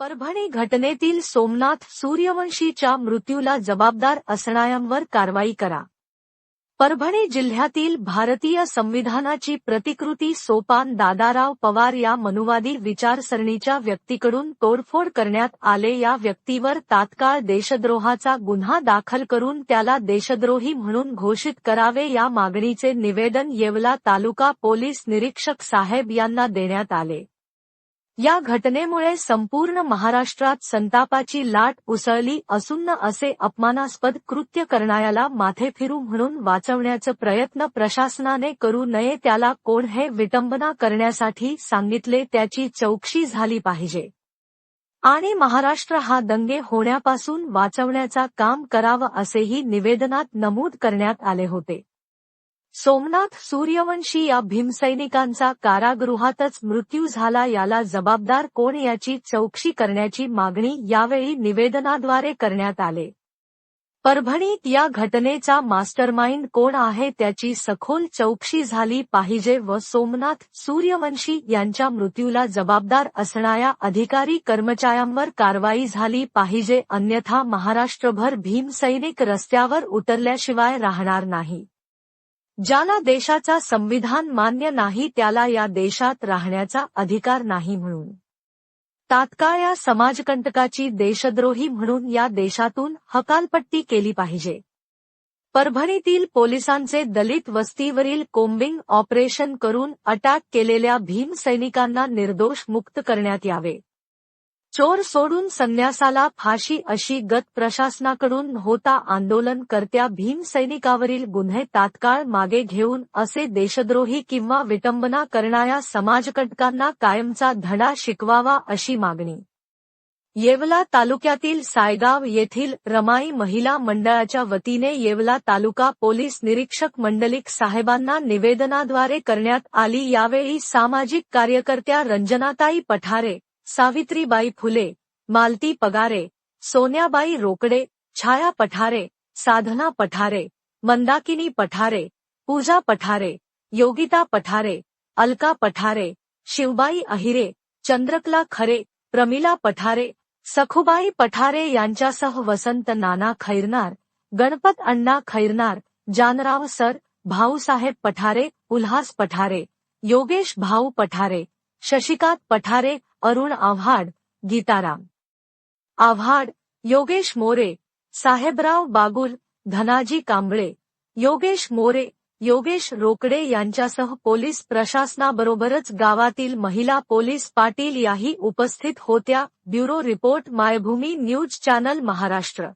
परभणी घटनेतील सोमनाथ सूर्यवंशीच्या मृत्यूला जबाबदार असणाऱ्यांवर कारवाई करा. परभणी जिल्ह्यातील भारतीय संविधानाची प्रतिकृती सोपान दादाराव पवार या मनुवादी विचारसरणीच्या व्यक्तीकडून तोडफोड करण्यात आले. या व्यक्तीवर तात्काळ देशद्रोहाचा गुन्हा दाखल करून त्याला देशद्रोही म्हणून घोषित करावे. या मागणीचे निवेदन येवला तालुका पोलीस निरीक्षक साहेब यांना देण्यात आले. या घटनेमुळे संपूर्ण महाराष्ट्रात संतापाची लाट उसळली असून असे अपमानास्पद कृत्य करणाऱ्याला माथे फिरू म्हणून वाचवण्याचा प्रयत्न प्रशासनाने करू नये त्याला कोण हे विटंबना करण्यासाठी सांगितले त्याची चौकशी झाली पाहिजे. आणि महाराष्ट्र हा दंगे होण्यापासून वाचवण्याचा काम करावं असेही निवेदनात नमूद करण्यात आले होते. सोमनाथ सूर्यवंशी या भीमसैनिकांचा कारागृहातच मृत्यू झाला याला जबाबदार कोण याची चौकशी करण्याची मागणी यावेळी निवेदनाद्वारे करण्यात आले. परभणीत या घटनेचा मास्टरमाइंड कोण आहे त्याची सखोल चौकशी झाली पाहिजे व सोमनाथ सूर्यवंशी यांच्या मृत्यूला जबाबदार असणाऱ्या अधिकारी कर्मचाऱ्यांवर कारवाई झाली पाहिजे अन्यथा महाराष्ट्रभर भीमसैनिक रस्त्यावर उतरल्याशिवाय राहणार नाही. ज्याला देशाचा संविधान मान्य नाही त्याला या देशात राहण्याचा अधिकार नाही म्हणून. तात्काळ या समाजकंटकाची देशद्रोही म्हणून या देशातून हकालपट्टी केली पाहिजे. परभणीतील पोलिसांचे दलित वस्तीवरील कोम्बिंग ऑपरेशन करून अटॅक केलेल्या भीम सैनिकांना निर्दोष मुक्त करण्यात यावे. चोर सोडून संन्यासाला फाशी अशी गत प्रशासनाकडून होता आंदोलनकर्त्या भीम सैनिकावरील गुन्हे तात्काळ मागे घेऊन असे देशद्रोही किंवा विटंबना करणाऱ्या समाजकटकांना कायमचा धडा शिकवावा अशी मागणी. येवला तालुक्यातील सायगाव येथील रमाई महिला मंडळाच्या वतीने येवला तालुका पोलीस निरीक्षक मंडलिक साहेबांना निवेदनाद्वारे करण्यात आली. यावेळी सामाजिक कार्यकर्त्या रंजनाताई पठारे सावित्रीबाई फुले मालती पगारे सोन्याबाई रोकडे छाया पठारे साधना पठारे मंदाकिनी पठारे पूजा पठारे योगिता पठारे अलका पठारे शिवबाई अहिरे चंद्रकला खरे प्रमिला पठारे सखुबाई पठारे यांच्यासह वसंत नाना खैरनार गणपत अण्णा खैरनार जानराव सर भाऊसाहेब पठारे उल्हास पठारे योगेश भाऊ पठारे शशिकांत पठारे अरुण आव्हाड गीताराम. आव्हाड योगेश मोरे साहेबराव बागुल धनाजी कांबळे योगेश मोरे योगेश रोकडे यांच्यासह पोलीस प्रशासनाबरोबरच गावातील महिला पोलीस पाटील याही उपस्थित होत्या. Bureau report Maybhumi news channel Maharashtra.